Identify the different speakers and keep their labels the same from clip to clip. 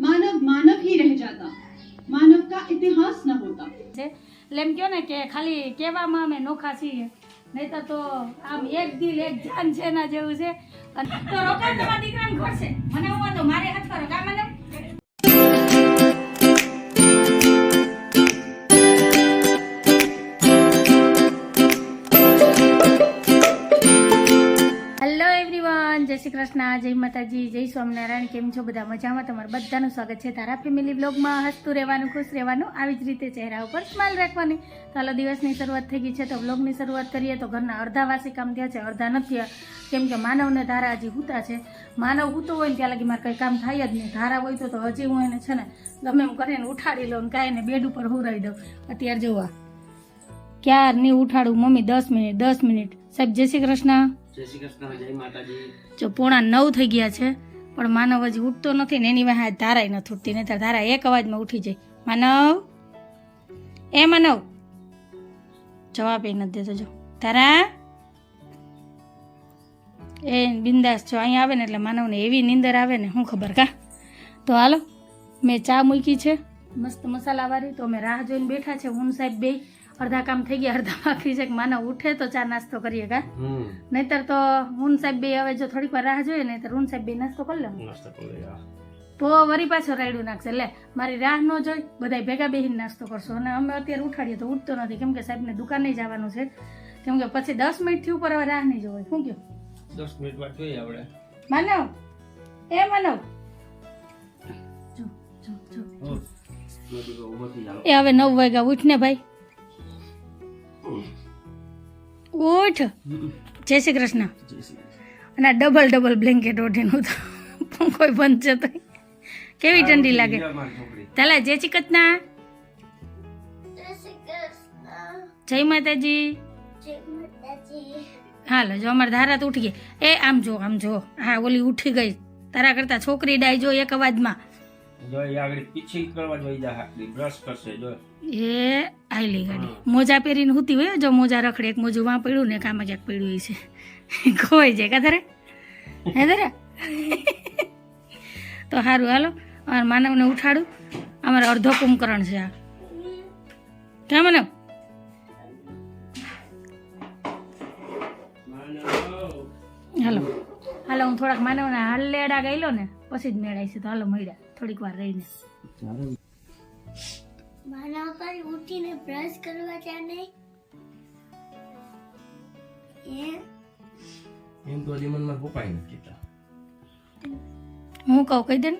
Speaker 1: मानव मानव ही रह जाता मानव का इतिहास न होता
Speaker 2: છે એટલે એમ કહો ને કે ખાલી કહેવામાં અમે નોખા છીએ નહીતર તો આમ એક દિલ એક જાન છે એના જેવું છે અને તો રોકાણ તમારા દીકરાને ખોરશે મને હું વાંધો મારે હાથ કરો કા કૃષ્ણ, જય માતાજી, જય સ્વામિનારાયણ, કેમ છો બધા મજામાં? તમારું બધાનું સ્વાગત છે તારા ફેમિલી બ્લોગમાં હસતું રહેવાનું, ખુશ રહેવાનું, આવી જ રીતે ચહેરા ઉપર સ્માઇલ રાખવાની. ચાલો દિવસની શરૂઆત થઈ ગઈ છે તો બ્લોગની શરૂઆત કરીએ તો ઘરના અડધા વાસી કામ થયા છે, અડધા નથી કેમ કે માનવને ધારા હજી હૂતા છે. માનવ હૂતો હોય ને ત્યાં લગી મારે કંઈ કામ થાય જ નહીં. ધારા હોય તો હજી હું એને છે ને ગમે એમ કરીને ઉઠાડી લઉં ને કાંઈ બેડ ઉપર હુરાઈ દઉં. અત્યારે જોવા. ક્યાર નહીં ઉઠાડું? મમ્મી દસ મિનિટ દસ મિનિટ. સાહેબ, જય શ્રી કૃષ્ણ. જો પોણા નવ થઈ ગયા છે, પણ માનવ હજી ઉઠતો નથી ને એની વાહે ધારાય નથી ઉઠતી નહીં ધારા એક અવાજમાં ઉઠી જાય. માનવ? એ માનવ? જવાબ એ નથી દેતો, જો. તારા એ બિંદાસ જો અહીંયા આવે ને એટલે માનવને એવી નીંદર આવે ને શું ખબર કા? તો હાલો, મેં ચા મૂકી છે, મસ્ત મસાલાવાળી તો અમે રાહ જોઈને બેઠા છે હું સાહેબ બે. અડધા કામ થઈ ગયા અડધા બાકી છે. કે માનો ઉઠે તો ચા નાસ્તો કરીએ કા? નહીતર તો હું સાહેબ બે હવે જો થોડીક વાર રાહ જોઈએ ને તો હું સાહેબ બે નાસ્તો કરી લઉં તો વરી પાછો રાયડું નાખશે. લે મારી રાહ ન જોઈ બધા ભેગા બેહીને નાસ્તો કરશો. અને અમે અત્યારે ઉઠાડીએ તો ઉઠતો નથી. કેમ કે સાહેબને દુકાને જવાનું છે. કેમ કે પછી દસ મિનિટથી ઉપર હવે રાહ નહીં જોવાય. શું કહ્યું
Speaker 3: દસ મિનિટ બાદ જોઈએ આપણે.
Speaker 2: માનવ? એ માનવ? એ હવે નવ વાગ્યા ઉઠને ભાઈ. ઉઠ. જય શ્રી કૃષ્ણ. અને ડબલ ડબલ બ્લેન્કેટ ઓઢીનું તો પંખો બંધ છે તો. કેવી ઠંડી લાગે? તાલા, જય શ્રી કૃષ્ણ. જય માતાજી. હાલો જો અમારે ધારા તો ઉઠી ગઈ એ, આમ જો આમ જો. હા, ઓલી ઉઠી ગઈ. તારા કરતા છોકરી ડાય જો એક અવાજમાં.
Speaker 3: જો એ આગળ પીછી કરવા જોઈ જા હાકડી બ્રશ કરશે જો.
Speaker 2: એ આયલી ગાડી. મોજા પહેરીને હુતી હોય જો મોજા રખડે એક મોજું વાં પડ્યું ને કામ ક્યાંક પડ્યું છે. ખોવાઈ જાય કાધારે હે તારે? તો સારું હાલો. અમારા માનવને ઉઠાડું. અમારે અર્ધો કુંભકરણ છે આ. ક્યાં માનવ? હાલો. હાલો હું થોડાક માનવના હલ્લેડા ગયેલો ને પછી જ મેળાય છે તો હાલો મળ્યા. થોડીક વાર રહીને
Speaker 4: માનવ પર ઉઠીને બ્રશ કરવા ત્યાં નહીં એ
Speaker 3: એમ તો હજી મનમાં પપ્પાએ નથી કીધા
Speaker 2: હું કહું કહી દે ને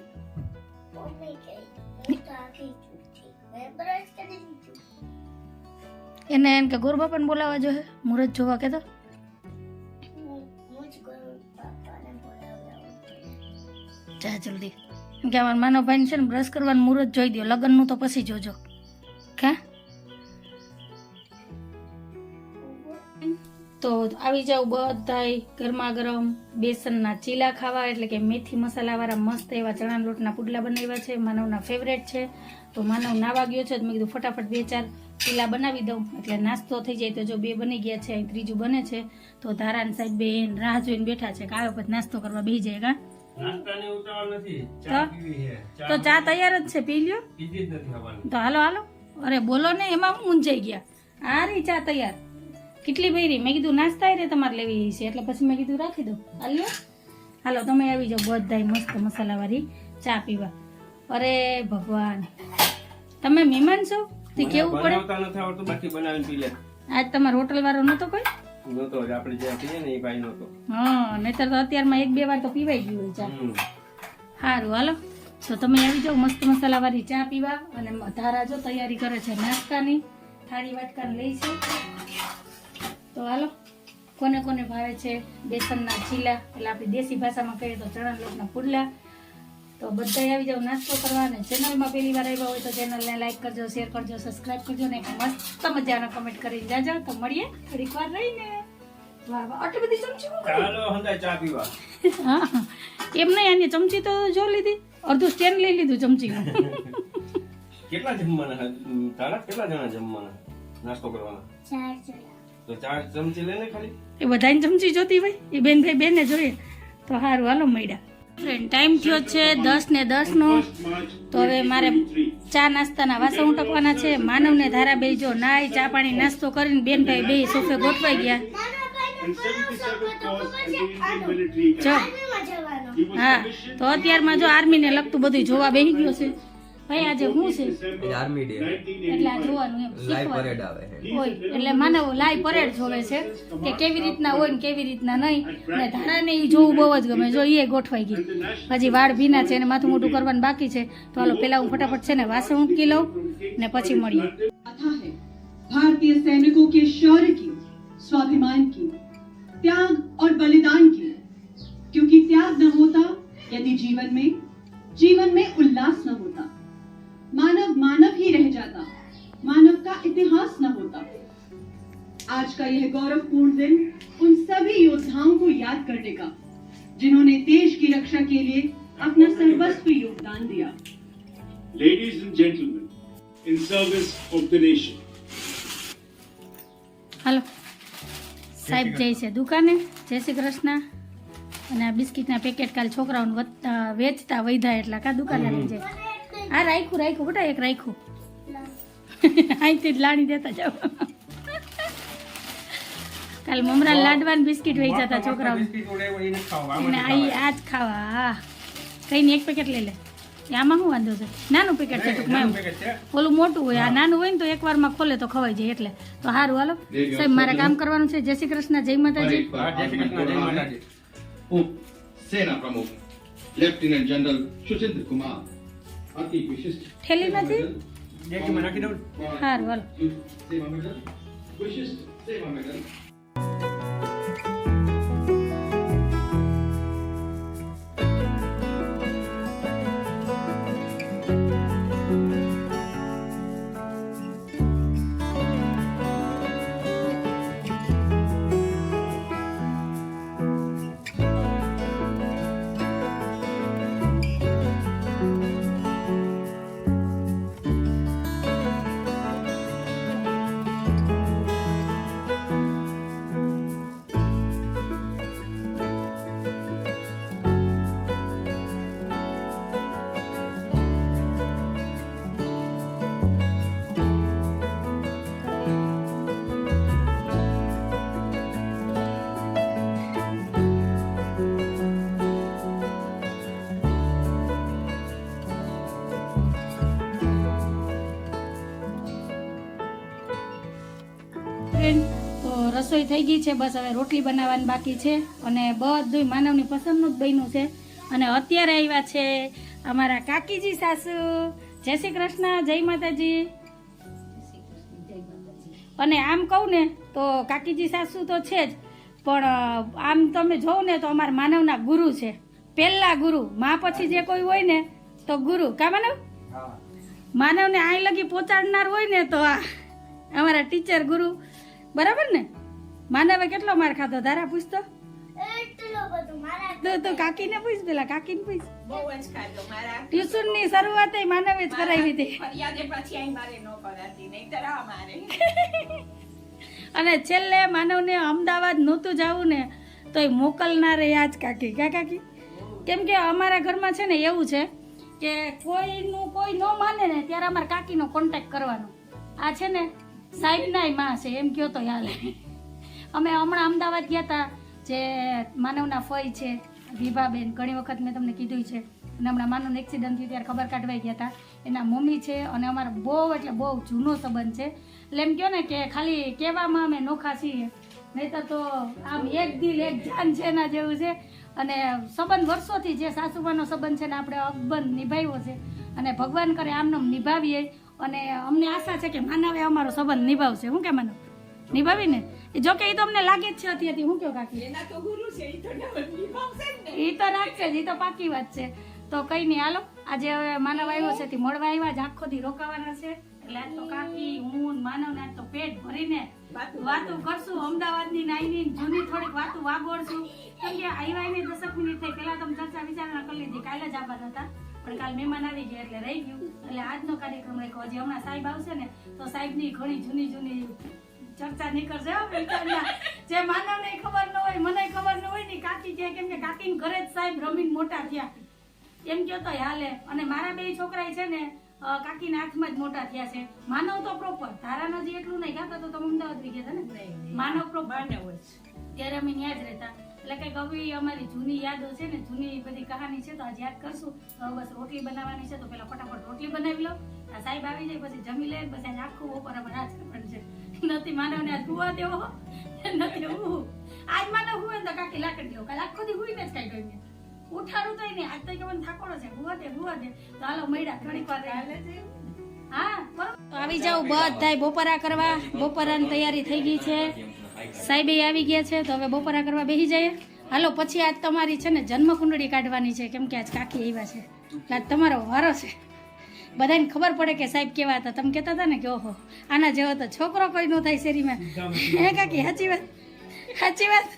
Speaker 4: મમ્મી ગઈ હું તો આખી ઉઠી મેં બ્રશ કરી દીધું
Speaker 2: એને એમ કે ગોરબાપાને બોલાવવા જોઈએ મુહૂર્ત જોવા કે તો
Speaker 4: હું હું જ કરું પાપાને બોલાવડાવું
Speaker 2: જા જલ્દી એમ કે અમારા માનવ ભાઈને છે ને બ્રશ કરવાનું મુહૂર્ત જોઈ દો લગ્નનું તો પછી જોજો. કે? તો આવી જાઉં બધાય ગરમા ગરમ બેસનના ચીલા ખાવા, એટલે કે મેથી મસાલાવાળા મસ્ત એવા ચણા લોટના પુડલા બનાવ્યા છે. માનવના ફેવરેટ છે. તો માનવ નાવા ગયો છે, તો મેં કીધું ફટાફટ બે ચાર ચીલા બનાવી દઉં. એટલે નાસ્તો થઈ જાય તો જો બે બની ગયા છે, અહીં ત્રીજું બને છે. તો ધારાન સાહેબ બેન રાહ જોઈને બેઠા છે કે આવ્યો પછી નાસ્તો કરવા બેસી જાય કા? તો?
Speaker 3: ચા
Speaker 2: તૈયાર જ છે પી લ્યો. તો હાલો હાલો. અરે બોલો ને એમાં હું ઊંઝાઈ ગયા? આ રહી ચા તૈયાર. કેટલી ભરી? મેં કીધું નાસ્તા રે તમારે લેવી છે. એટલે પછી મેં કીધું રાખી દઉં. હાલો. હાલો તમે આવી જાઓ બધાય મસ્ત મસાલાવાળી ચા પીવા. અરે ભગવાન. તમે મહેમાન છો? તે કેવું પડે? આજ તમારો હોટલ વાળો નતો કોઈ?
Speaker 3: નહોતો જ આપણે જ્યાં પીએ ને એ ભાઈ નતો
Speaker 2: હા નહીતર તો અત્યારમાં એક બે વાર તો પીવાઈ ગયું હોય ચા સારું હાલો. તો તમે આવી જાઓ મસ્ત મસાલાવાળી ચા પીવા અને ધારા જો તૈયારી કરે છે નાસ્તાની થાળી વાટકાને લઈ છે. તો હાલો કોને કોને ભાવે છે બેસનના ચીલા એટલે આપણે દેશી ભાષામાં કહીએ તો ચણા લોટના પુડલા તો બધા આવી જાઓ નાસ્તો કરવા અને ચેનલમાં પહેલી વાર આવ્યા હોય તો ચેનલને લાઈક કરજો શેર કરજો સબસ્ક્રાઈબ કરજો ને એક મસ્ત મજાનો કમેન્ટ કરીને જાજો. તો મળીએ થોડીક વાર રહીને. આટલી બધી ચમચી
Speaker 3: ચાલો હંધાય ચા પીવા.
Speaker 2: હા એમ નહીં આની ચમચી તો જો લીધી. અડધું સ્ટેન્ડ લઈ લીધું ચમચીનું.
Speaker 3: કેટલા જમવાના તારા કેટલા જણા જમવાના નાસ્તો કરવાના?
Speaker 4: ચાર જણા.
Speaker 3: તો ચાર ચમચી લઈને ખાલી.
Speaker 2: એ બધાની ચમચી જોતી હોય? એ બેન ભાઈ બેને જોઈએ. તો સારું હાલો મળ્યા. ફ્રેન્ડ ટાઈમ થયો છે દસ ને દસનો. તો હવે મારે ચા નાસ્તાના વાસણ ઉટકવાના છે. માનવને ધારા બે જો નાઈ, ચા પાણી નાસ્તો કરીને બેનભાઈ બે સોફે ગોઠવાઈ ગયા. જો. હા, તો અત્યારમાં જો આર્મીને લગતું બધું જોવા બેસી ગયો છે ભાઈ આજે શું છે
Speaker 5: આર્મી ડે
Speaker 2: એટલે આ જોવાનું એમ
Speaker 5: લાઈવ
Speaker 2: શીખવાનું.
Speaker 5: પરેડ આવે છે
Speaker 2: હોય એટલે માનવ લાઈવ પરેડ જોવે છે કે કેવી રીતના હોય ને કેવી રીતના નહીં ને ધારાને એ જોવું બહુ જ ગમે જો એ ગોઠવાઈ ગઈ હજી વાળ ભીના છે અને માથું મોટું કરવાનું બાકી છે તો હાલો પેલા હું ફટાફટ છે ને વાસણ ઉટકી લઉં ને પછી મળીએ
Speaker 1: गाथा है भारतीय सैनिकों के शौर्य की स्वाभिमान की त्याग और बलिदान की क्योंकि त्याग न होता यदि जीवन में जीवन में उल्लास न होता मानव मानव ही रह जाता मानव का इतिहास न होता आज का यह गौरवपूर्ण दिन उन सभी योद्धाओं को याद करने का जिन्होंने देश की रक्षा के लिए अपना सर्वस्व योगदान दिया
Speaker 6: Ladies and gentlemen, in service of the nation.
Speaker 2: હાલો સાહેબ જાય છે દુકાને જય શ્રી કૃષ્ણ અને આ બિસ્કિટના પેકેટ કાલ છોકરાઓને વધતા- વેચતા વૈધા એટલા કા દુકાને લઈ જાય આ રાખ્યું રાખ્યું બેટા એક રાખ્યું. અહીંથી જ લાણી દેતા જાવ કાલ મમરા લાડવાન બિસ્કિટ વેચતા જતા છોકરાઓ. અને આ આ જ ખાવા કઈ ને એક પેકેટ લઈ લે. આમાં શું વાંધો છે? નાનું પેકેટ છે ટૂંકમાં એમ. ઓલું મોટું હોય આ નાનું હોય ને તો એક વારમાં ખોલે તો ખવાઈ જાય એટલે. તો સારું હાલો. સાહેબ મારે કામ કરવાનું છે. જય શ્રી કૃષ્ણ જય માતાજી.
Speaker 7: સેના પ્રમુખ લેફ્ટિનન્ટ જનરલ સુશીન્દ્ર
Speaker 2: કુમાર થેલીમાંથી?
Speaker 3: ડેટીમાં નાખી દઉં
Speaker 7: હાર બોલ સેવા મેડમ
Speaker 2: સેવા મેડમ રસોઈ થઈ ગઈ છે, બસ હવે રોટલી બનાવવાની બાકી છે અને બધું માનવની પસંદનું જ બન્યું છે. અને અત્યારે આવ્યા છે અમારા કાકીજી સાસુ. જય શ્રી કૃષ્ણ, જય માતાજી. અને આમ કહું ને તો કાકીજી સાસુ તો છે જ, પણ આમ તમે જોવ ને તો અમારા માનવના ગુરુ છે. પહેલા ગુરુ, મા પછી જે કોઈ હોય ને તો ગુરુ. કા માનવ? માનવને આઈ લગી પહોંચાડનાર હોય ને તો આ અમારા ટીચર ગુરુ. બરાબર ને? માનવે કેટલો માર ખાધો? ધારા પૂછતો
Speaker 4: એટલો
Speaker 2: તો તો કાકીને પૂછ પેલા કાકીને પૂછ. ટ્યુશનની શરૂઆત માનવે જ કરાવી હતી.
Speaker 8: પછી ન
Speaker 2: અને છેલ્લે માનવને અમદાવાદ નહોતું જવું ને તો એ મોકલનારે આજ કાકી. કા કાકી? કેમ કે અમારા ઘરમાં છે ને એવું છે કે કોઈનું કોઈ ન માને ને ત્યારે અમારે કાકીનો કોન્ટેક્ટ કરવાનો. આ છે ને સાહેબના માં છે એમ કયો તો હાલે અમે હમણાં અમદાવાદ ગયા હતા જે માનવના ફય છે, વિભાબેન, ઘણી વખત મેં તમને કીધું છે. અને હમણાં માનવનું એક્સિડન્ટ થયું ત્યારે ખબર કાઢવાઈ ગયા હતા એના મમ્મી છે અને અમારો બહુ, એટલે બહુ જૂનો સંબંધ છે. એટલે એમ કહો ને કે ખાલી કહેવામાં અમે નોખા છીએ. નહીતર તો આમ એક દિલ, એક જાન છે એના જેવું છે. અને સંબંધ વર્ષોથી જે સાસુમાનો સંબંધ છે ને આપણે અકબંધ નિભાવ્યો છે. અને ભગવાન કરે આમનો નિભાવીએ. અને અમને આશા છે કે માનવે અમારો સંબંધ નિભાવશે. શું કે માનવ નિભાવીને? જો કે એ તો અમને લાગે જ છે અત્યારથી. હું કયો કાકી?
Speaker 8: એના તો ગુરુ છે એ તો નિભાવશે ને.
Speaker 2: એ તો રાખશે જ એ તો પાકી વાત છે. તો કઈ નહીં હાલો. આજે હવે માનવ આવ્યો છે તે મળવા આવ્યા જ આખો દી રોકાવાના છે. એટલે આજ તો કાકી હું ને માનવ ને આજ તો પેટ ભરીને
Speaker 8: વાતો
Speaker 2: કરશું કરશું અમદાવાદની નાઈની જૂની થોડીક વાતું વાગોળશું. કેમ કે આવ્યા ને દસક મિનિટ થઈ પેલા તમે ચર્ચા વિચારણા કરી લીધી કાલે જ આવવાના હતા. પણ કાલ મહેમાન આવી ગયા એટલે રહી ગયું. એટલે આજનો કાર્યક્રમ રાખ્યો. હજી હમણાં સાહેબ આવશે ને તો સાહેબની ઘણી જૂની જૂની ચર્ચા નહીં કરશે હો વિચારના. જે માનવને ખબર ન હોય મને ખબર ન હોય ને કાકી કે કેમ કે કાકી ઘરે જ સાહેબ રમીને મોટા થયા. એમ કયો તો હાલે. અને મારા બે છોકરા છે ને કાકીના હાથમાં જ મોટા થયા છે. માનવ તો પ્રોપર ધારાના જે એટલું નહીં કાકા તો તમે અમદાવાદ રહી ગયા ને? માનવ પ્રોપર
Speaker 8: માનવ.
Speaker 2: ત્યારે અમે ત્યાં જ રહેતા. એટલે કંઈક કવિ અમારી જૂની યાદો છે ને જૂની બધી કહાની છે તો આજ યાદ કરશું. તો બસ રોટલી બનાવવાની છે તો પેલા ફટાફટ રોટલી બનાવી લો. આ સાહેબ આવી જાય પછી જમી લે પછી આખું બપોર અમારે રાજ કરવાનું છે. નથી માનવને આજ હુવા દેવો નથી હું. આજ માનવ હુવે ને તો કાકી લાકડી દેવો. કાલે આખો દી હુઈને જ કાંઈ ગયું ઉઠાડું તો નહીં. આજ તો કે મને થાકોડો છે. હુવા દે હુવા દે. તો હાલો મૈડા ઘડીક વાર. હા તો આવી જાવ બધા બપોરા કરવા. બપોરાની તૈયારી થઈ ગઈ છે. સાહેબે આવી ગયા છે તો હવે બપોરા કરવા બેસી જાય હાલો પછી આજ તમારી છે ને જન્મ કુંડળી કાઢવાની છે. કેમ કે આજ કાકી આવ્યા છે. એટલે આજ તમારો વારો છે. બધાને ખબર પડે કે સાહેબ કેવા હતા. તમે કહેતા હતા ને કે ઓહો આના જેવો તો છોકરો કોઈ ન થાય શેરીમાં. હે કાકી સાચી વાત? સાચી વાત?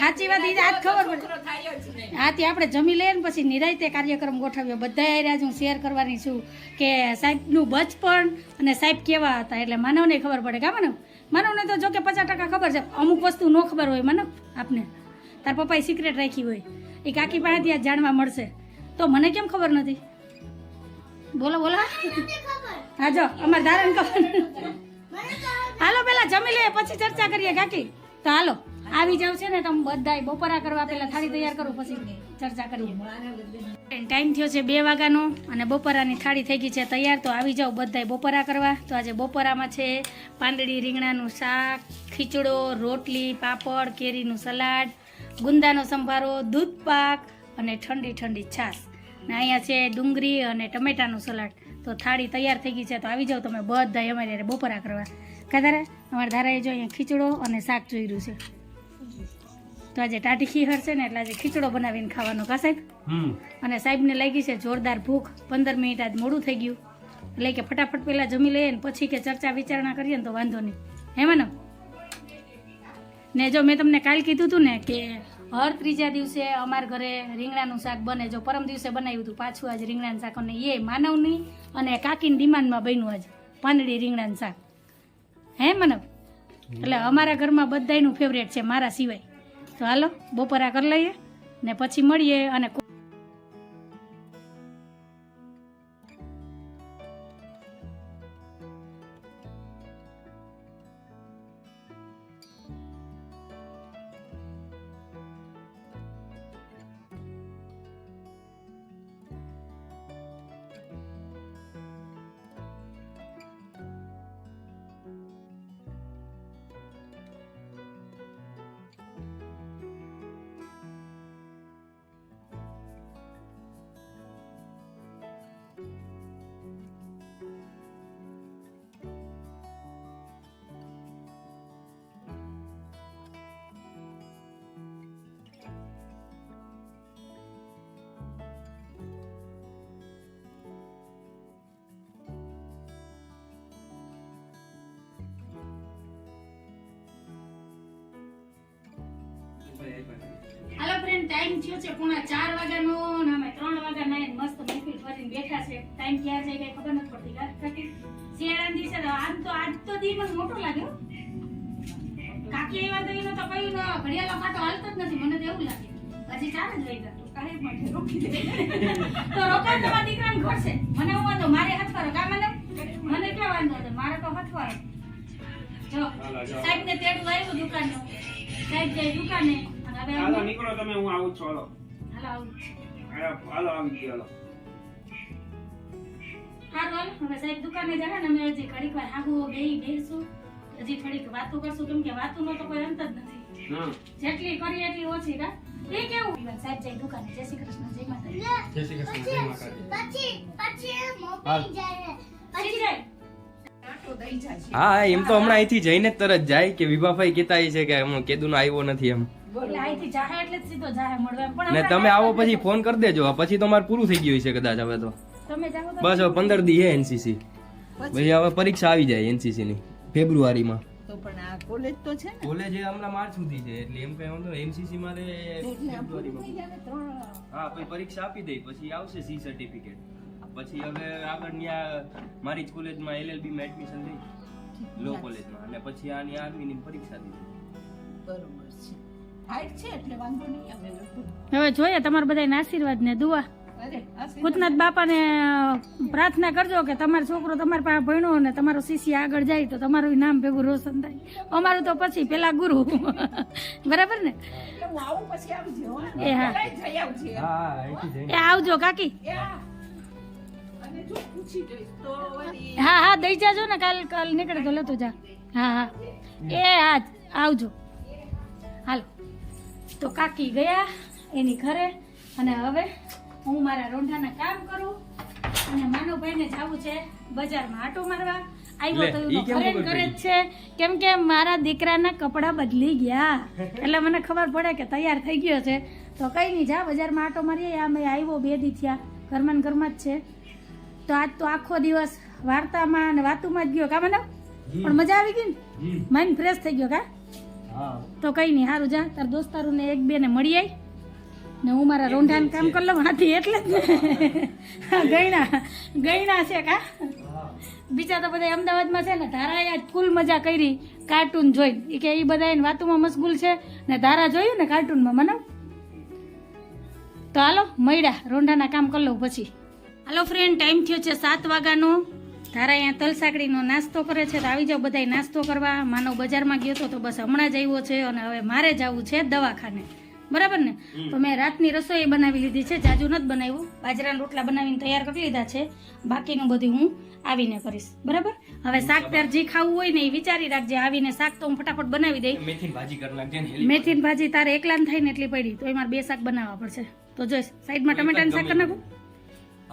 Speaker 8: સાચી વાત
Speaker 2: એ આજ ખબર પડે.
Speaker 8: છોકરો થાય જ નહીં.
Speaker 2: આથી આપણે જમી લઈએ ને પછી નિરાયતે કાર્યક્રમ ગોઠવ્યો. બધા એરિયા હું શેર કરવાની છું કે સાહેબનું બચપણ અને સાહેબ કેવા હતા. એટલે માનવને ખબર પડે કા માનવ. માનવને તો જો કે પચાસ ટકા ખબર છે. અમુક વસ્તુ ન ખબર હોય માનવ આપને. તાર પપ્પાએ સિક્રેટ રાખી હોય. એ કાકી પાસેથી આજ જાણવા મળશે. તો મને કેમ ખબર નથી? બોલો બોલો. હા, જો, અમારે ધારણ ખબર હાલો, પેલા જમી લઈએ, પછી ચર્ચા કરીએ, કાકી. તો હાલો, આવી જાવ છે ને તમે બધાય બપોરા કરવા પેલા થાળી તૈયાર કરું, પછી ચર્ચા કરીએ. ટાઈમ થયો છે બે વાગ્યાનો અને બપોરાની થાળી થઈ ગઈ છે તૈયાર, તો આવી જાઓ બધાય બપોરા કરવા. તો આજે બપોરામાં છે પાંદડી, રીંગણાનું શાક, ખીચડો, રોટલી, પાપડ, કેરીનું સલાડ, ગુંદાનો સંભારો, દૂધ પાક અને ઠંડી ઠંડી છાશ. ને અહીંયા છે ડુંગળી અને ટમેટાનું સલાડ. તો થાળી તૈયાર થઈ ગઈ છે તો આવી જાઓ તમે બધા અમારે બપોરા કરવા. કાધારા અમારે ધારાએ જો અહીંયા ખીચડો અને શાક જોઈ રહ્યું છે. તો આજે ટાઢી ખીહર છે ને એટલે આજે ખીચડો બનાવીને ખાવાનો કા સાહેબ? અને સાહેબને લાગી છે જોરદાર ભૂખ. પંદર મિનિટ આજ મોડું થઈ ગયું. એટલે કે ફટાફટ પહેલાં જમી લઈએ ને પછી કે ચર્ચા વિચારણા કરીએ ને તો વાંધો નહીં. હે મને ને જો મેં તમને કાલ કીધું હતું ને કે હર ત્રીજા દિવસે અમારા ઘરે રીંગણાનું શાક બને. જો પરમ દિવસે બનાવ્યું હતું પાછું આજે રીંગણાનું શાક અને એ માનવની અને કાકીની ડિમાન્ડમાં બન્યું આજે. પાંદડી રીંગણાનું શાક. હે માનવ? એટલે અમારા ઘરમાં બધાયનું ફેવરેટ છે મારા સિવાય. તો હાલો, બપોરા કરી લઈએ ને પછી મળીએ અને હાલો ફ્રેન્ડ ટાઈમ થયો છે પૂણા ચાર વાગ્યાનો ને અમે ત્રણ વાગ્યા નાઈને મસ્ત મહેફિલ ફરીને બેઠા છે. ટાઈમ ક્યાં જાય કઈ ખબર નથી પડતી કા- કાકી શિયાળાના દિવસે આમ તો આજ તો દિવસ મોટો લાગ્યો. કાકી એવા તો એનો તો કયું ન ઘડિયાળો કાંટો હાલતો જ નથી મને તો એવું લાગે. હજી ચાર જ લઈ જતો
Speaker 8: કાંઈ માટે રોકી દે.
Speaker 2: તો રોકાણ તમારા દીકરાને ઘટશે મને હું વાંધો મારે હથવારો કા મને? મને ક્યાં વાંધો છે મારે તો હથવારો. જો સાહેબ ને તેડું આવ્યું દુકાનનું. સાહેબ જાય દુકાને.
Speaker 3: હાલો નીકળો તમે હું આવું છું હાલો.
Speaker 2: હાલો આવું
Speaker 3: હાલો, હાલો આવી ગઈ હાલો.
Speaker 2: હારું હાલો. હવે સાહેબ દુકાને જાય ને અમે હજી ઘડીક વાર હાગુ બેહી બેસું હજી થોડીક વાતો કરશું કેમ કે વાતોનો તો કોઈ અંત જ નથી. જેટલી કરી એટલી ઓછી કા એ કેવું? સાહેબ જાય દુકાને. જય શ્રી કૃષ્ણ જય માતા
Speaker 3: જય શ્રી કૃષ્ણ જય માતા
Speaker 4: પછી પછી મમ્મી જાય.
Speaker 2: પછી જાય.
Speaker 5: હા એમ તો હમણાં અહીંથી જઈને તરત જાય કે વિભાભાઈ કહેતા હોય છે કે હું કેદુનો આવ્યો નથી એમ.
Speaker 2: એટલે અહીંથી જાહે એટલે જ સીધો જાહે મળવા. એમ. પણ
Speaker 5: ને તમે આવો પછી ફોન કરી દેજો. પછી તમારે પૂરું થઈ ગયું છે કદાચ હવે તો.
Speaker 2: તો.
Speaker 5: બસ હવે પંદર દી હે એનસીસી પછી? હવે પરીક્ષા આવી જાય એનસીસી ની ફેબ્રુઆરીમાં.
Speaker 8: તો પણ આ કોલેજ તો છે ને?
Speaker 5: કોલેજ હમણાં માર્ચ સુધી છે એટલે એમ કઈ વાંધો મારે ફેબ્રુઆરીમાં. હા પછી પરીક્ષા આપી દઈ પછી આવશે સી સર્ટિફિકેટ પછી હવે આગળ ત્યાં મારી જ કોલેજમાં એલએલબી માં એડમિશન લઈ લો કોલેજમાં. અને પછી આની આર્મીની પરીક્ષા દીધી.
Speaker 8: બરોબર છે. હાઈટ છે એટલે વાંધો નહીં.
Speaker 2: હવે જોઈએ તમારા બધાના આશીર્વાદ ને દુઆ. ભૂતનાથ બાપાને પ્રાર્થના કરજો કે તમારો છોકરો તમારા પાસે ભણ્યો અને તમારો શિષ્ય આગળ જાય તો તમારું નામ ભેગું રોશન થાય. અમારું તો પછી પેલા ગુરુ. બરાબર ને?
Speaker 8: એટલે હું આવું પછી આવજો
Speaker 2: એ હા. એ આવજો કાકી.
Speaker 8: એ હા.
Speaker 2: હા દઈ જાજો ને કાલ કાલ નીકળે તો લેતો જા. હા હા. એ હા આવજો. હાલ. તો કાકી ગયા એની ઘરે અને હવે હું મારા રોંઢાના કામ કરું અને માનવભાઈને જાવું છે બજારમાં આટો મારવા. આવ્યો તો એનો
Speaker 5: કેમ
Speaker 2: ઘરે ને
Speaker 5: ખબર
Speaker 2: ઘરે જ છે. કેમ કે મારા દીકરાના કપડાં બદલી ગયા. એટલે મને ખબર પડે કે તૈયાર થઈ ગયો છે. તો કઈ નહીં જા બજારમાં આટો મારીએ. આ મેં આવ્યો બે દી થયા. ઘરમાં ઘરમાં જ છે. તો આજ તો આખો દિવસ વાર્તામાં અને વાતુમાં જ ગયો કા મને પણ મજા આવી ગઈ ને? માઇન્ડ ફ્રેશ થઈ ગયો કા? તો કઈ નહીં સારું જા. તાર દોસ્તારું ને એક બે ને મળી આવી ને હું મારા રોંઢાનું કામ કરી લઉં હાથી એટલે જ. ગયણા ગયણા છે કા? બીજા તો બધા અમદાવાદમાં છે ને ધારાએ આજ ફૂલ મજા કરી કાર્ટૂન જોઈ. એ કે એ બધા એની વાતોમાં મશગુલ છે ને ધારા જોયું ને કાર્ટૂનમાં મને તો હાલો મળ્યા. રોંઢાના કામ કરી લઉં પછી. હાલો ફ્રેન્ડ ટાઈમ થયો છે સાત વાગ્યાનો. ધારા અહીંયા તલસાકડીનો નાસ્તો કરે છે તો આવી જાવ બધાય નાસ્તો કરવા. માનવ બજારમાં ગયો હતો તો બસ હમણાં જ આવ્યો છે અને હવે મારે જવું છે દવાખાને. બરાબર ને? તો મેં રાતની રસોઈ બનાવી લીધી છે જાજુ નથી બનાવ્યું. બાજરાના રોટલા બનાવીને તૈયાર કરી લીધા છે. બાકીનું બધું હું આવીને કરીશ. બરાબર? હવે શાક તાર જે ખાવું હોય ને એ વિચારી રાખજે. આવીને શાક તો હું ફટાફટ બનાવી દઈ.
Speaker 5: મેથી ભાજી કરી નાખજે
Speaker 2: મેથીની ભાજી તારે એકલાન થાય ને એટલી પડી. તો એમાં બે શાક બનાવવા પડશે. તો જોઈશ. સાઈડમાં ટમેટાનું શાક કરી નાખું?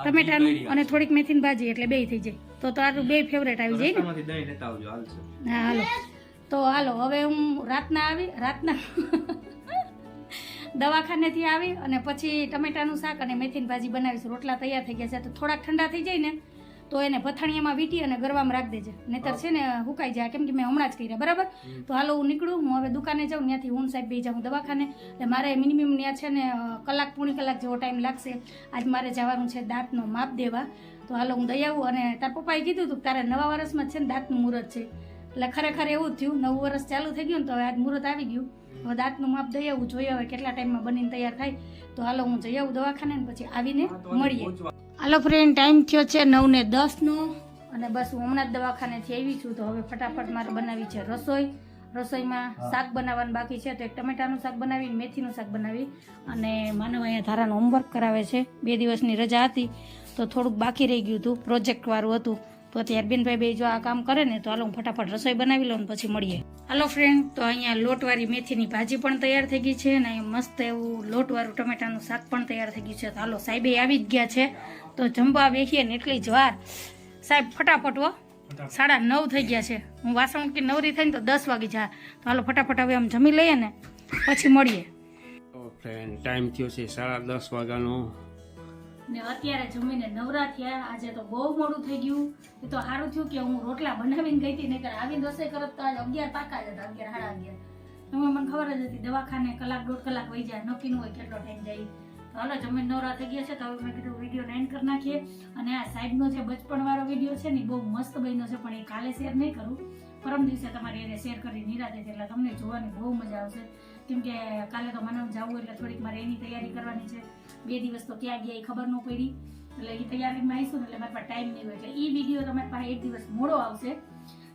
Speaker 2: ટમેટાનું અને થોડીક મેથીની ભાજી એટલે બે થઈ જાય. તો તારું બે ફેવરેટ આવી જાય ને? હા હાલો. તો હાલો હવે હું રાતના આવી રાતના દવાખાનેથી આવી અને પછી ટમેટાનું શાક અને મેથીની ભાજી બનાવીશ. રોટલા તૈયાર થઈ ગયા છે. તો થોડાક ઠંડા થઈ જાય ને તો એને પથાણીયામાં વીટી અને ગરવામાં રાખી દેજે. નહીતર છે ને હુકાઈ જાય. કેમ કે મેં હમણાં જ કર્યા બરાબર? તો હાલો હું નીકળું હું હવે દુકાને જાઉં ત્યાંથી હું સાહેબ બે જાઉં દવાખાને. એટલે મારે મિનિમમ ત્યાં છે ને કલાક પૂણી કલાક જેવો ટાઈમ લાગશે. આજ મારે જવાનું છે દાંતનો માપ દેવા. તો હાલો હું દઈ આવું અને તાર પપ્પાએ કીધું હતું તારે નવા વર્ષમાં જ છે ને દાંતનું મુહૂર્ત છે. એટલે ખરેખર એવું થયું. નવું વર્ષ ચાલુ થઈ ગયું ને તો હવે આજ મુહૂર્ત આવી ગયું. હવે દાંતનું માપ દઈ આવું જોઈએ હવે કેટલા ટાઈમમાં બનીને તૈયાર થાય. તો હાલો હું જઈ આવું દવાખાને ને પછી આવીને મળીએ. હાલો ફ્રેન્ડ ટાઈમ થયો છે નવ ને દસનો અને બસ હું હમણાં જ દવાખાનેથી આવી છું. તો હવે ફટાફટ મારે બનાવી છે રસોઈ. રસોઈમાં શાક બનાવવાનું બાકી છે. તો એક ટમેટાનું શાક બનાવી મેથીનું શાક બનાવી અને માનવ અહીંયા ધારાનું હોમવર્ક કરાવે છે. બે દિવસની રજા હતી તો થોડુંક બાકી રહી ગયું હતું. પ્રોજેક્ટવાળું હતું. તો અત્યારે બેનભાઈ બે જો આ કામ કરે ને તો હાલો હું ફટાફટ રસોઈ બનાવી લઉં ને પછી મળીએ. હાલો ફ્રેન્ડ તો અહીંયા લોટવાળી મેથીની ભાજી પણ તૈયાર થઈ ગઈ છે અને મસ્ત એવું લોટવાળું ટમેટાનું શાક પણ તૈયાર થઈ ગયું છે. તો હાલો સાહેબે આવી જ ગયા છે. તો જમવા બેસીએ ને એટલી જ વાર સાહેબ ફટાફટ હો. સાડા નવ થઈ ગયા છે. હું વાસણ કે નવરી થઈને તો દસ વાગી જા. તો હાલો ફટાફટ હવે આમ જમી લઈએ ને પછી મળીએ.
Speaker 9: ફ્રેન્ડ ટાઈમ થયો છે સાડા દસ વાગ્યાનો.
Speaker 2: ને અત્યારે જમીને નવરા થયા. આજે તો બહુ મોડું થઈ ગયું. એ તો સારું થયું કે હું રોટલા બનાવીને ગઈ હતી, નહીતર આવીને રસોઈ કરત તો આજ અગિયાર પાકા જ હતા, અગિયાર સાડા અગિયાર. એમાં મને ખબર જ હતી, દવાખાને કલાક દોઢ કલાક વહી જાય નક્કી હોય કેટલો ટાઈમ જાય. હાલો, જમીન નવરા થઈ ગયા છે, તો હવે મેં કીધું વીડિયો એન્ડ કરી નાખીએ. અને આ સાઈડનો જે બચપણ વાળો વીડિયો છે ને બહુ મસ્ત બન્યો છે, પણ એ કાલે શેર નહીં કરું. પરમ દિવસે તમારે એને શેર કરી નિરાતે એટલે તમને જોવાની બહુ મજા આવશે. કેમ કે કાલે તો મને જવું એટલે થોડીક મારે એની તૈયારી કરવાની છે. બે દિવસ તો ક્યાં ગયા એ ખબર ન પડી. એટલે એ તૈયારીમાં આવીશું એટલે મારી પાસે ટાઈમ નહીં હોય. એટલે એ વીડિયો તમારી પાસે એક દિવસ મોડો આવશે.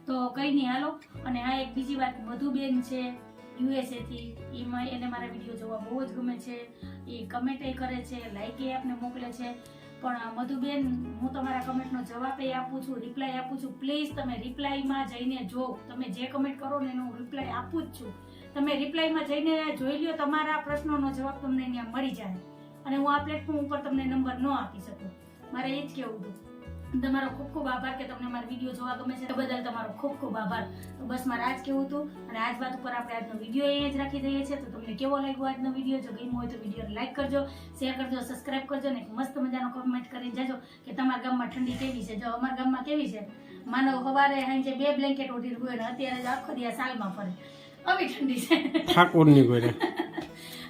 Speaker 2: તો કંઈ નહીં, હાલો. અને આ એક બીજી વાત મધુબેન છે યુએસએ થી. એમાં એને મારા વીડિયો જોવા બહુ જ ગમે છે. એ કમેન્ટ કરે છે લાઈક એ આપને મોકલે છે. પણ મધુબેન હું તમારા કમેન્ટનો જવાબ એ આપું છું રિપ્લાય આપું છું. પ્લીઝ તમે રિપ્લાયમાં જઈને જો. તમે જે કમેન્ટ કરો ને એનો હું રિપ્લાય આપું જ છું. તમે રિપ્લાયમાં જઈને જોઈ લ્યો, તમારા પ્રશ્નોનો જવાબ તમને અહીંયા મળી જાય. અને હું આ પ્લેટફોર્મ ઉપર તમને નંબર ન આપી શકું. મારે એ જ કહેવું હતું. તમારો ખૂબ ખૂબ આભાર કે તમને મારા વીડિયો જોવા ગમે છે. બદલ તમારો ખૂબ ખૂબ આભાર. તો બસ મારે આજ કેવું હતું અને આજ વાત ઉપર આપણે આજનો વીડિયો અહીંયા જ રાખી દઈએ છીએ. તો તમને કેવો લાગ્યો આજનો વીડિયો જો ગમ્યો હોય તો વીડિયો લાઈક કરજો શેર કરજો સબસ્ક્રાઇબ કરજો ને મસ્ત મજાનો કોમેન્ટ કરીને જાજો કે તમારા ગામમાં ઠંડી કેવી છે? જો અમારા ગામમાં કેવી છે? માનો સવારે સાંજે બે બ્લેન્કેટ ઓઢી હોય અને અત્યારે આખો દિવસ સાલમાં ફરે. આવી ઠંડી છે.
Speaker 9: ઠાકોરની કોઈ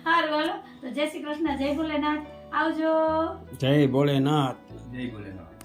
Speaker 2: હારું હાલો. તો જય શ્રી કૃષ્ણ જય ભોલેનાથ. આવજો.
Speaker 9: જય ભોલેનાથ.
Speaker 5: જય ભોલેનાથ.